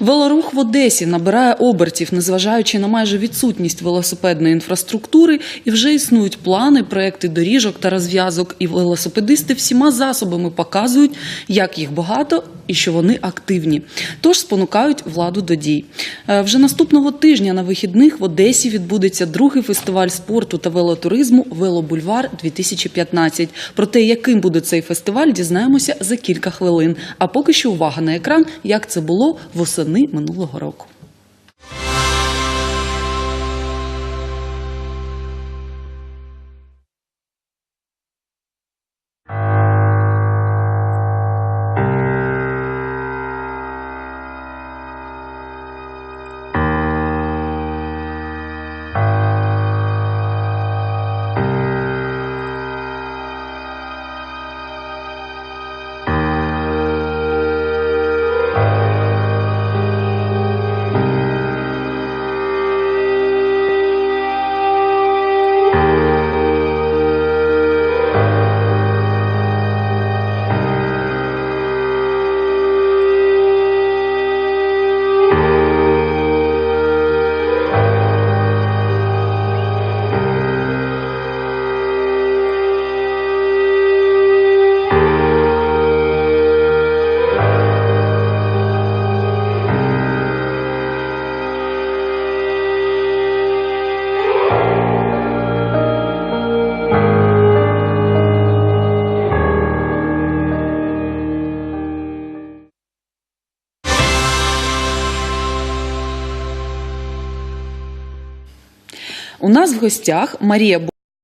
Велорух в Одесі набирає обертів, незважаючи на майже відсутність велосипедної інфраструктури, і вже існують плани, проекти доріжок та розв'язок. І велосипедисти всіма засобами показують, як їх багато і що вони активні. Тож спонукають владу до дій. Е, Вже наступного тижня на вихідних в Одесі відбудеться другий фестиваль спорту та велотуризму Велобульвар 2015. Про те, яким буде цей фестиваль, дізнаємося за кілька хвилин. А поки що увага на екран, як це було восени минулого року. У нас в гостях Марія